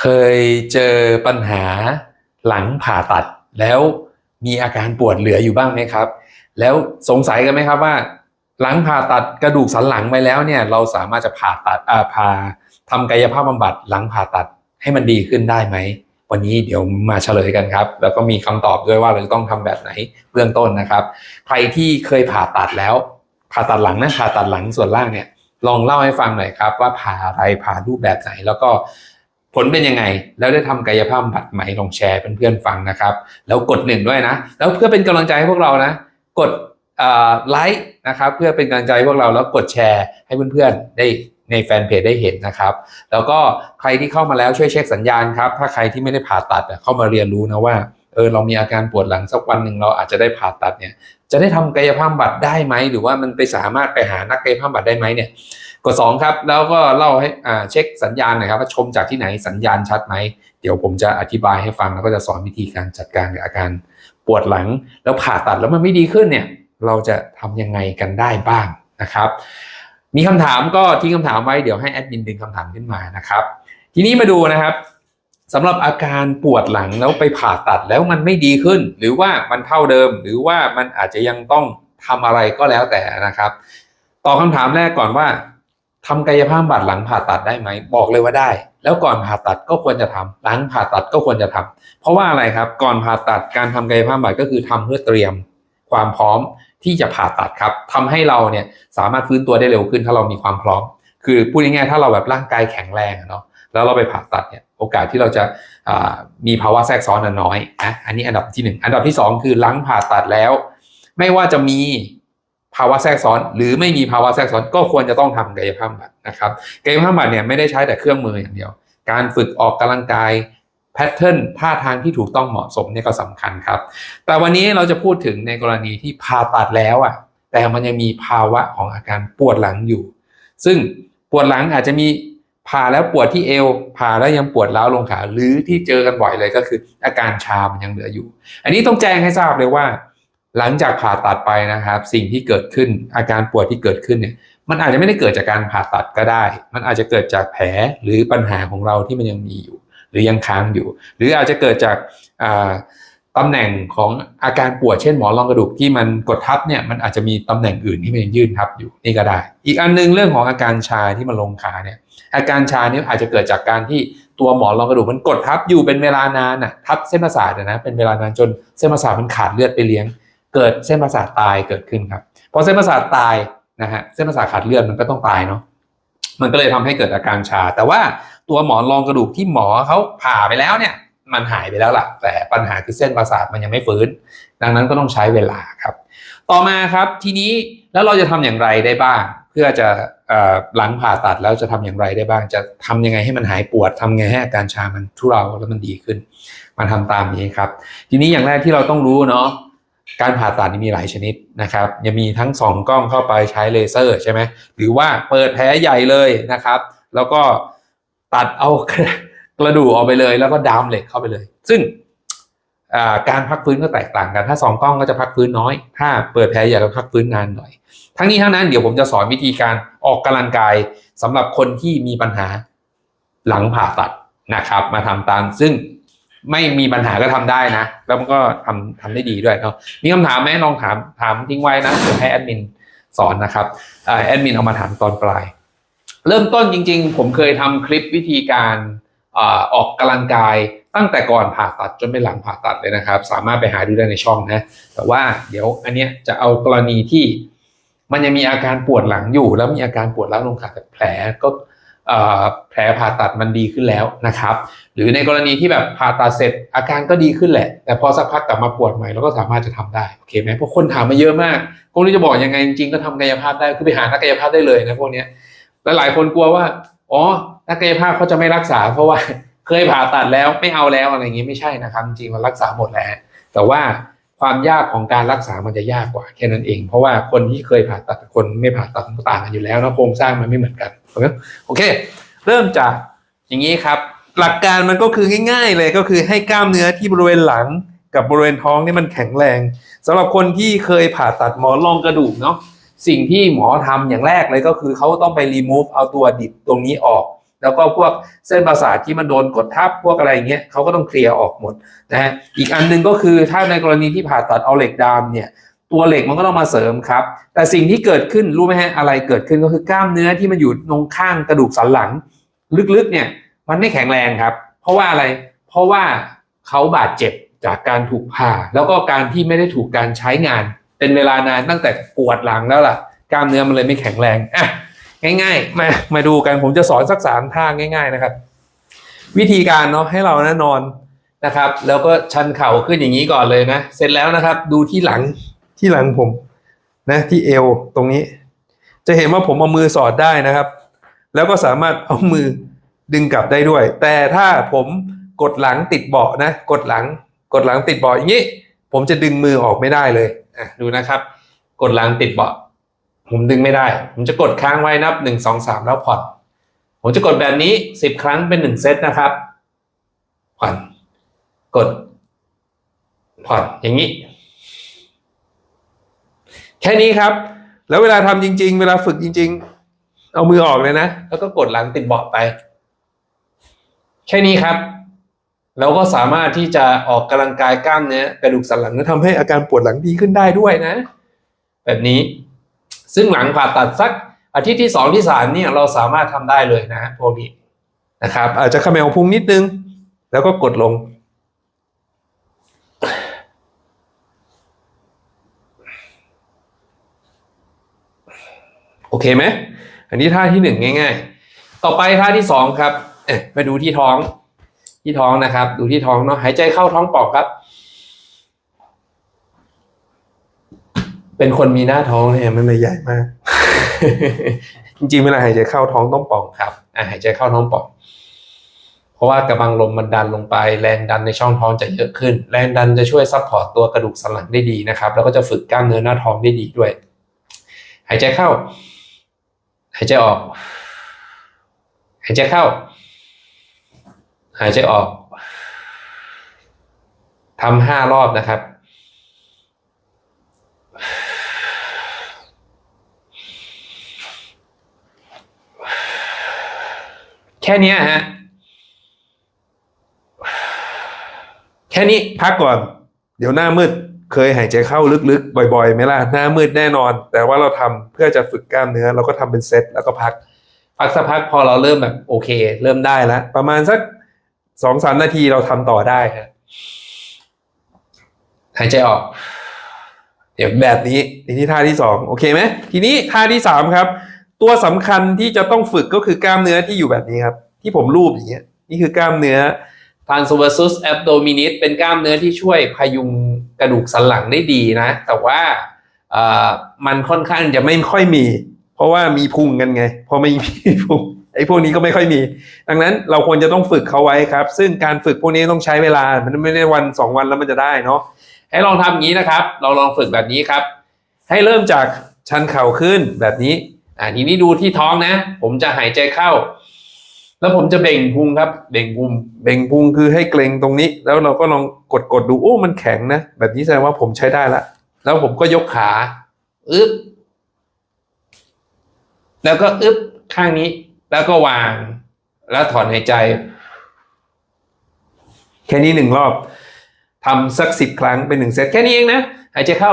เคยเจอปัญหาหลังผ่าตัด แล้วมีอาการปวดเหลืออยู่บ้างไหมครับ แล้วสงสัยกันไหมครับว่า หลังผ่าตัดกระดูกสันหลังไปแล้วเนี่ยเราสามารถจะผ่าตัดอ่าผ่าทำกายภาพบำบัดหลังผ่าตัดให้มันดีขึ้นได้ไหมวันนี้เดี๋ยวมาเฉลยกันครับ แล้วก็มีคำตอบด้วยว่าเราจะต้องทำแบบไหนเบื้องต้นนะครับ ใครที่เคยผ่าตัดแล้ว ผ่าตัดหลังนะผ่าตัดหลังส่วนล่างเนี่ยลองเล่าให้ฟังหน่อยครับว่าผ่าอะไรผ่ารูปแบบไหนแล้วก็ ผลเป็นยังไง แล้วได้ทำกายภาพบำบัดไหมลองแชร์เพื่อนๆฟังนะครับ แล้วกดหนึ่งด้วยนะ แล้วเพื่อเป็นกำลังใจให้พวกเรานะ กดไลค์นะครับ เพื่อเป็นกำลังใจพวกเราแล้วกดแชร์ให้เพื่อนๆได้ในแฟนเพจได้เห็นนะครับ แล้วก็ใครที่เข้ามาแล้วช่วยเช็คสัญญาณครับ ถ้าใครที่ไม่ได้ผ่าตัดเข้ามาเรียนรู้นะว่าเออเรามีอาการปวดหลังสักวันหนึ่งเราอาจจะได้ผ่าตัดเนี่ยจะได้ทำกายภาพบำบัดได้ไหมหรือว่ามันไปสามารถไปหานักกายภาพบำบัดได้ไหมเนี่ย กด2ครับ แล้วก็เล่าให้อ่าเช็คสัญญาณหน่อยครับว่าชมจากที่ไหนสัญญาณชัดไหม เดี๋ยวผมจะอธิบายให้ฟังแล้วก็จะสอนวิธีการจัดการกับอาการปวดหลัง แล้วผ่าตัดแล้วมันไม่ดีขึ้นเนี่ยเราจะทำยังไงกันได้บ้างนะครับ มีคำถามก็ทิ้งคำถามไว้เดี๋ยวให้แอดมินดึงคำถามขึ้นมานะครับ ทีนี้มาดูนะครับสำหรับอาการปวดหลังแล้วไปผ่าตัดแล้วมันไม่ดีขึ้น หรือว่ามันเท่าเดิม หรือว่ามันอาจจะยังต้องทำอะไรก็แล้วแต่นะครับตอบคำถามแรกก่อนว่า ทำกายภาพบำบัดหลังผ่าตัดได้ไหมบอกเลยว่าได้ แล้วก่อนผ่าตัดก็ควรจะทำหลังผ่าตัดก็ควรจะทำเพราะว่าอะไรครับ ก่อนผ่าตัดการทำกายภาพบำบัดก็คือทำเพื่อเตรียมความพร้อมที่จะผ่าตัดครับทำให้เราเนี่ยสามารถฟื้นตัวได้เร็วขึ้นถ้าเรามีความพร้อม คือพูดง่ายๆถ้าเราแบบร่างกายแข็งแรงเนาะแล้วเราไปผ่าตัดเนี่ยโอกาสที่เราจะมีภาวะแทรกซ้อนน้อยนะอันนี้อันดับที่ 1 อันดับที่ 2 คือหลังผ่าตัดแล้ว ไม่ว่าจะมี ภาวะแทรกซ้อน หรือไม่มีภาวะแทรกซ้อนก็ควรจะต้องทำกายภาพบำบัดนะครับกายภาพบำบัดเนี่ยไม่ได้ใช้แต่เครื่องมืออย่างเดียว การฝึกออกกำลังกายแพทเทิร์นท่าทางที่ถูกต้องเหมาะสมเนี่ยก็สำคัญครับ แต่วันนี้เราจะพูดถึงในกรณีที่ผ่าตัดแล้วอะแต่มันยังมีภาวะของอาการปวดหลังอยู่ ซึ่งปวดหลังอาจจะมีผ่าแล้วปวดที่เอวผ่าแล้วยังปวดร้าวลงขาหรือที่เจอกันบ่อยเลยก็คือ อาการชามันยังเหลืออยู่ อันนี้ต้องแจ้งให้ทราบเลยว่า หลังจากผ่าตัดไปนะครับ สิ่งที่เกิดขึ้นอาการปวดที่เกิดขึ้นเนี่ยมันอาจจะไม่ได้เกิดจากการผ่าตัดก็ได้ มันอาจจะเกิดจากแผลหรือปัญหาของเราที่มันยังมีอยู่ หรือยังค้างอยู่ หรืออาจจะเกิดจากตำแหน่งของอาการปวดเช่นหมอนรองกระดูกที่มันกดทับเนี่ยมันอาจจะมีตำแหน่งอื่นที่มันยื่นทับอยู่นี่ก็ได้ อีกอันนึงเรื่องของอาการชาที่มันลงขาเนี่ยอาการชานี้อาจจะเกิดจากการที่ตัวหมอนรองกระดูกมันกดทับอยู่เป็นเวลานานอะทับเส้นประสาทนะเป็นเวลานานจนเส้นประสาทมันขาดเลือดไปเลี้ยง เกิดเส้นประสาทตายเกิดขึ้นครับพอเส้นประสาทตายนะฮะเส้นประสาทขาดเลือดมันก็ต้องตายเนาะมันก็เลยทำให้เกิดอาการชา แต่ว่าตัวหมอนรองกระดูกที่หมอเขาผ่าไปแล้วเนี่ย มันหายไปแล้วล่ะ แต่ปัญหาคือเส้นประสาทมันยังไม่ฟื้น ดังนั้นก็ต้องใช้เวลาครับ ต่อมาครับทีนี้แล้วเราจะทำอย่างไรได้บ้าง เพื่อจะหลังผ่าตัดแล้วจะทำอย่างไรได้บ้าง จะทำยังไงให้มันหายปวดทำไงให้อาการชามันทุเลาแล้วมันดีขึ้น มาทำตามนี้ครับ ทีนี้อย่างแรกที่เราต้องรู้เนาะ การผ่าตัดนี้มีหลายชนิดนะครับยังมีทั้งสองกล้องเข้าไปใช้เลเซอร์ใช่ไหมหรือว่าเปิดแผลใหญ่เลยนะครับ แล้วก็ตัดเอากระดูกออกไปเลย แล้วก็ดามเหล็กเข้าไปเลย ซึ่งการพักฟื้นก็แตกต่างกัน ถ้าสองกล้องก็จะพักฟื้นน้อย ถ้าเปิดแผลใหญ่ก็พักฟื้นนานหน่อย ทั้งนี้ทั้งนั้นเดี๋ยวผมจะสอนวิธีการออกกำลังกายสำหรับคนที่มีปัญหาหลังผ่าตัดนะครับ มาทำตามซึ่ง ไม่มีปัญหาก็ทำได้นะ แล้วมันก็ทำทำได้ดีด้วยเนาะมีคำถามไหมลองถามถามทิ้งไว้นะเดี๋ยวให้แอดมินสอนนะครับแอดมินเอามาถามตอนปลาย เริ่มต้นจริง ๆ ผมเคยทำคลิปวิธีการออกกำลังกายตั้งแต่ก่อนผ่าตัดจนไปหลังผ่าตัดเลยนะครับ สามารถไปหาดูได้ในช่องนะ แต่ว่าเดี๋ยวอันเนี้ยจะเอากรณีที่มันยังมีอาการปวดหลังอยู่ แล้วมีอาการปวดร้าวลงขาแผลก็ แผลผ่าตัดมันดีขึ้นแล้วนะครับ หรือในกรณีที่แบบผ่าตัดเสร็จอาการก็ดีขึ้นแหละ แต่พอสักพักกลับมาปวดใหม่เราก็สามารถจะทำได้โอเคไหมเพราะคนถามมาเยอะมากก็ไม่รู้จะบอกยังไงจริงๆก็ทำกายภาพได้คือไปหานักกายภาพได้เลยนะพวกนี้หลายคนกลัวว่าอ๋อนักกายภาพเขาจะไม่รักษา เพราะว่าเคยผ่าตัดแล้วไม่เอาแล้วอะไรอย่างนี้ไม่ใช่นะครับจริงๆมันรักษาหมดแหละแต่ว่า ความยากของการรักษามันจะยากกว่าแค่นั้นเอง เพราะว่าคนที่เคยผ่าตัดคนไม่ผ่าตัดต่างกันอยู่แล้วนะโครงสร้างมันไม่เหมือนกันโอเค เริ่มจากอย่างนี้ครับ หลักการมันก็คือง่าย ๆ เลยก็คือให้กล้ามเนื้อที่บริเวณหลังกับบริเวณท้องนี่มันแข็งแรงสำหรับคนที่เคยผ่าตัดหมอนรองกระดูกเนาะสิ่งที่หมอทำอย่างแรกเลยก็คือเขาต้องไปรีมูฟเอาตัวดิบตรงนี้ออก แล้วก็พวกเส้นประสาทที่มันโดนกดทับพวกอะไรเงี้ยเขาก็ต้องเคลียร์ออกหมดนะฮะอีกอันหนึงก็คือถ้าในกรณีที่ผ่าตัดเอาเหล็กดามเนี่ยตัวเหล็กมันก็ต้องมาเสริมครับ แต่สิ่งที่เกิดขึ้นรู้ไหมฮะอะไรเกิดขึ้นก็คือกล้ามเนื้อที่มันอยู่ตรงข้างกระดูกสันหลัง ลึกๆเนี่ยมันไม่แข็งแรงครับ เพราะว่าอะไรเพราะว่าเขาบาดเจ็บจากการถูกผ่า แล้วก็การที่ไม่ได้ถูกการใช้งาน เป็นเวลานานตั้งแต่ปวดหลังแล้วล่ะ กล้ามเนื้อมันเลยไม่แข็งแรงอะ ง่ายๆ มา มาดูกันผมจะสอนสักสามท่าง่าย ๆนะครับ วิธีการเนาะให้เรานะนอนนะครับ แล้วก็ชันเข่าขึ้นอย่างนี้ก่อนเลยนะ เสร็จแล้วนะครับ ดูที่หลังที่หลังผม นะที่เอวตรงนี้ จะเห็นว่าผมเอามือสอดได้นะครับ แล้วก็สามารถเอามือดึงกลับได้ด้วย แต่ถ้าผมกดหลังติดเบาะนะ กดหลัง กดหลังติดเบาะอย่างนี้ ผมจะดึงมือออกไม่ได้เลยอะดูนะครับ กดหลังติดเบาะ ผมดึงไม่ได้ ผมจะกดค้างไว้นับหนึ่งสองสามแล้วผ่อน ผมจะกดแบบนี้สิบครั้งเป็นหนึ่งเซตนะครับ ผ่อน กด ผ่อนอย่างนี้ แค่นี้ครับ แล้วเวลาทำจริง ๆ เวลาฝึกจริง ๆ เอามือออกเลยนะ แล้วก็กดหลังติดเบาะไป แค่นี้ครับเราก็สามารถที่จะออกกำลังกายกล้ามเนื้อกระดูกสันหลังและทำให้อาการปวดหลังดีขึ้นได้ด้วยนะ แบบนี้ ซึ่งหลังผ่าตัดสักอาทิตย์ที่สองที่สามเนี่ยเราสามารถทำได้เลยนะพวกนี้นะครับ อาจจะขมวพุงนิดนึง แล้วก็กดลง โอเคไหมอันนี้ท่าที่หนึ่งง่าย ๆ ต่อไปท่าที่สองครับ เอ๊ะมาดูที่ท้อง ที่ท้องนะครับ ดูที่ท้องเนาะหายใจเข้าท้องปอกครับ เป็นคนมีหน้าท้องเนี่ยมันเลยใหญ่มาก จริงๆเวลาหายใจเข้าท้องต้องป่องครับอ่าหายใจเข้าท้องป่อง เพราะว่ากำลังลมมันดันลงไป แรงดันในช่องท้องจะเยอะขึ้น แรงดันจะช่วยซัพพอร์ตตัวกระดูกสันหลังได้ดีนะครับ แล้วก็จะฝึกกล้ามเนื้อหน้าท้องได้ดีด้วย หายใจเข้า หายใจออก หายใจเข้า หายใจออกทำห้ารอบนะครับ แค่นี้ฮะแค่นี้พักก่อน เดี๋ยวหน้ามืดเคยหายใจเข้าลึกๆ บ่อยๆไหมล่ะหน้ามืดแน่นอน แต่ว่าเราทำเพื่อจะฝึกกล้ามเนื้อ เราก็ทำเป็นเซตแล้วก็พัก พักสักพักพอเราเริ่มแบบโอเค เริ่มได้แล้ว ประมาณสักสองสามนาทีเราทำต่อได้ฮะหายใจออก เดี๋ยวแบบนี้นี่ที่ท่าที่สองโอเคไหมทีนี้ท่าที่สามครับ ตัวสำคัญที่จะต้องฝึกก็คือกล้ามเนื้อที่อยู่แบบนี้ครับ ที่ผมรูปอย่างเงี้ยนี่คือกล้ามเนื้อ transversus abdominis เป็นกล้ามเนื้อที่ช่วยพยุงกระดูกสันหลังได้ดีนะ แต่ว่าเออมันค่อนข้างจะไม่ค่อยมี เพราะว่ามีพุงกันไง พอไม่มีพุงไอ้พวกนี้ก็ไม่ค่อยมี ดังนั้นเราควรจะต้องฝึกเขาไว้ครับ ซึ่งการฝึกพวกนี้ต้องใช้เวลา มันไม่ได้วันสองวันแล้วมันจะได้เนาะ ให้ลองทำอย่างนี้นะครับ เราลองฝึกแบบนี้ครับ ให้เริ่มจากชันเข่าขึ้นแบบนี้ อ่าทีนี้ดูที่ท้องนะ ผมจะหายใจเข้า แล้วผมจะเบ่งพุงครับ เบ่งพุงเบ่งพุงคือให้เกรงตรงนี้ แล้วเราก็ลองกดกดดูโอ้มันแข็งนะแบบนี้แสดงว่าผมใช้ได้ละแล้วผมก็ยกขาอึ๊บแล้วก็อึ๊บข้างนี้ แล้วก็วาง แล้วถอนหายใจ แค่นี้หนึ่งรอบทำสักสิบครั้งเป็นหนึ่งเซตแค่นี้เองนะ หายใจเข้า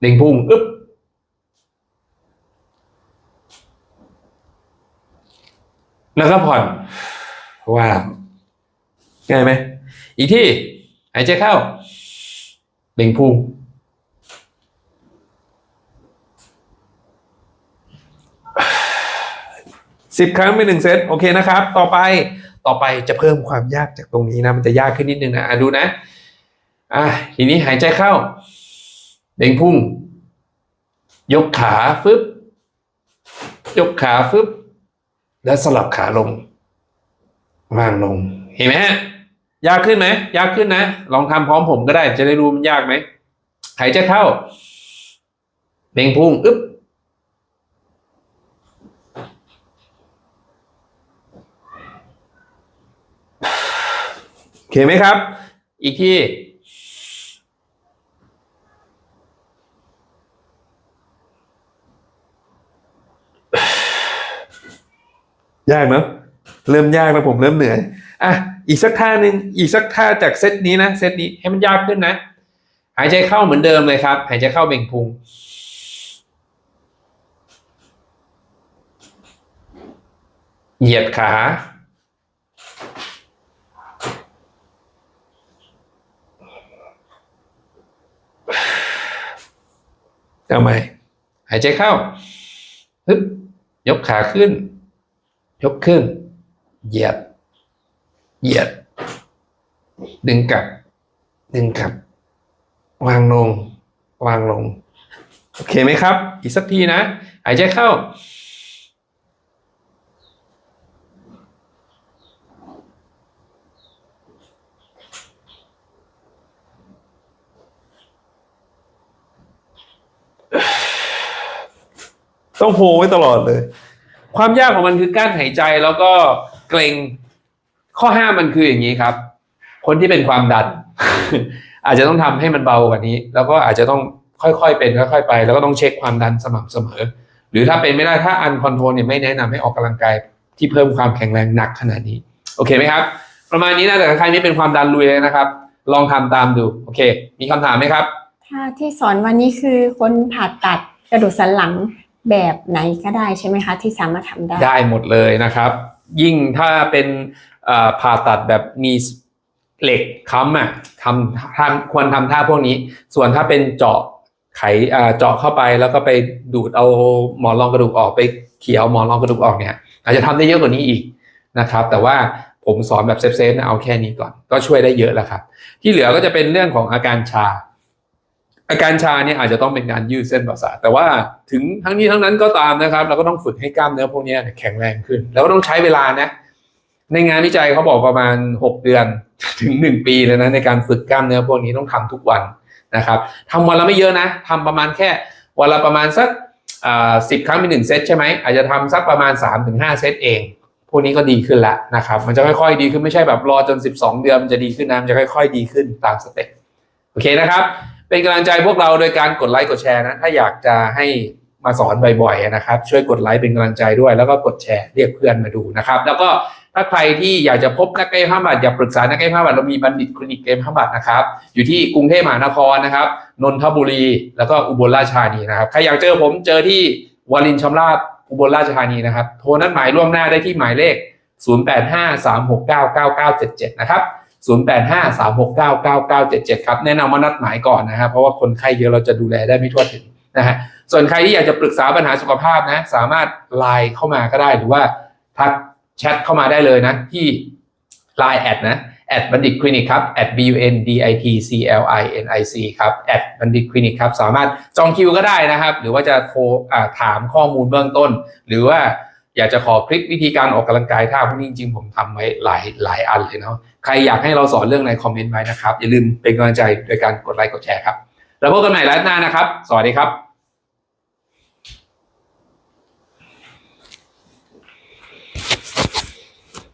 เบ่งพุงอึ๊บ แล้วก็ผ่อนว่าง่ายไหมอีกที่หายใจเข้าเบ่งพุงสิบครั้งเป็นหนึ่งเซตโอเคนะครับ ต่อไปต่อไปจะเพิ่มความยากจากตรงนี้นะมันจะยากขึ้นนิดนึงนะอะดูนะอะทีนี้หายใจเข้า เบ่งพุงยกขาฟึบยกขาฟึบ แล้วสลับขาลงวางลง เห็นไหมฮะยากขึ้นไหมยากขึ้นนะ ลองทำพร้อมผมก็ได้ จะได้รู้มันยากไหมหายใจเข้าเบ่งพุงอึ๊บโอเคไหมครับ อีกที่ ยากเนอะเริ่มยากแล้วผมเริ่มเหนื่อยอะอีกสักท่าหนึ่งอีกสักท่าจากเซตนี้นะเซตนี้ให้มันยากขึ้นนะ หายใจเข้าเหมือนเดิมเลยครับ หายใจเข้าเบ่งพุงเหยียดขาเอาไหมหายใจเข้า ฮึบ ยกขาขึ้น ยกขึ้น เหยียด เหยียด ดึงกลับ ดึงกลับ วางลง วางลง โอเคไหมครับ อีกสักทีนะ หายใจเข้า ต้องโฮไว้ตลอดเลย ความยากของมันคือการหายใจแล้วก็เกรงข้อห้ามมันคืออย่างนี้ครับ คนที่เป็นความดัน อาจจะต้องทำให้มันเบากว่านี้ แล้วก็อาจจะต้องค่อยๆเป็นค่อยๆไป แล้วก็ต้องเช็คความดันสม่ำเสมอ หรือถ้าเป็นไม่ได้ถ้าอันคอนโทรลเนี่ยไม่แนะนำให้ออกกำลังกายที่เพิ่มความแข็งแรงหนักขนาดนี้ โอเคไหมครับ ประมาณนี้นะแต่ใครไม่เป็นความดันลุยเลยนะครับ ลองทำตามดูโอเค มีคำถามไหมครับค่ะที่สอนวันนี้คือคนผ่าตัดกระดูกสันหลัง แบบไหนก็ได้ใช่ไหมคะ ที่สามารถทำได้ ได้หมดเลยนะครับ ยิ่งถ้าเป็นผ่าตัดแบบมีเหล็กค้ำอะทำทำควรทำท่าพวกนี้ ส่วนถ้าเป็นเจาะไข่เจาะเข้าไปแล้วก็ไปดูดเอาหมอนรองกระดูกออกไปเขี่ยเอาหมอนรองกระดูกออกเนี่ย อาจจะทำได้เยอะกว่านี้อีกนะครับ แต่ว่าผมสอนแบบเซฟๆนะเอาแค่นี้ก่อน ก็ช่วยได้เยอะแล้วครับ ที่เหลือก็จะเป็นเรื่องของอาการชา อาการชาเนี่ยอาจจะต้องเป็นการยืดเส้นประสาทแต่ว่าถึงทั้งนี้ทั้งนั้นก็ตามนะครับ เราก็ต้องฝึกให้กล้ามเนื้อพวกนี้แข็งแรงขึ้น แล้วก็ต้องใช้เวลานะ ในงานวิจัยเขาบอกประมาณ 6 เดือนถึง 1 ปีเลยนะในการฝึกกล้ามเนื้อพวกนี้ต้องทำทุกวันนะครับทำวันละไม่เยอะนะทำประมาณแค่วันละประมาณสักสิบครั้งเป็นหนึ่งเซตใช่ไหมอาจจะทำสักประมาณ 3-5 เซตเอง พวกนี้ก็ดีขึ้นแล้วนะครับ มันจะค่อยๆดีขึ้นไม่ใช่แบบรอจน 12 เดือนมันจะดีขึ้นนะมันจะค่อย ๆ ดีขึ้นตามสเต็ปโอเคนะครับ เป็นกำลังใจพวกเราโดยการกดไลค์กดแชร์นะ ถ้าอยากจะให้มาสอนบ่อยๆนะครับ ช่วยกดไลค์เป็นกำลังใจด้วย แล้วก็กดแชร์เรียกเพื่อนมาดูนะครับ แล้วก็ถ้าใครที่อยากจะพบนักกายภาพบำบัดอยากปรึกษานักกายภาพบำบัดเรามีบัณฑิตคลินิกกายภาพบำบัดนะครับ อยู่ที่กรุงเทพมหานครนะครับนนทบุรี แล้วก็อุบลราชธานีนะครับใครอยากเจอผมเจอที่วารินชำราบอุบลราชธานีนะครับ โทรนัดหมายล่วงหน้าได้ที่หมายเลข 0853699977 นะครับ 0853699977 ครับ แนะนำว่านัดหมายก่อนนะครับเพราะว่าคนไข้เยอะเราจะดูแลได้ไม่ทั่วถึงนะฮะส่วนใครที่อยากจะปรึกษาปัญหาสุขภาพนะ สามารถไลน์เข้ามาก็ได้หรือว่าทักแชทเข้ามาได้เลยนะที่ Line แอดนะแอดบัณฑิตคลินิกครับ at b u n d i t c l i n i c ครับแอดบัณฑิตคลินิกครับ สามารถจองคิวก็ได้นะครับ หรือว่าจะโทรถามข้อมูลเบื้องต้น หรือว่า อยากจะขอคลิปวิธีการออกกำลังกายท่าพวกนี้จริงๆผมทำไว้หลายหลายอันเลยเนาะใครอยากให้เราสอนเรื่องในคอมเมนต์ไว้นะครับ อย่าลืมเป็นกำลังใจโดยการกดไลค์กดแชร์ครับ แล้วพบกันใหม่ไลฟ์หน้านะครับ สวัสดีครับ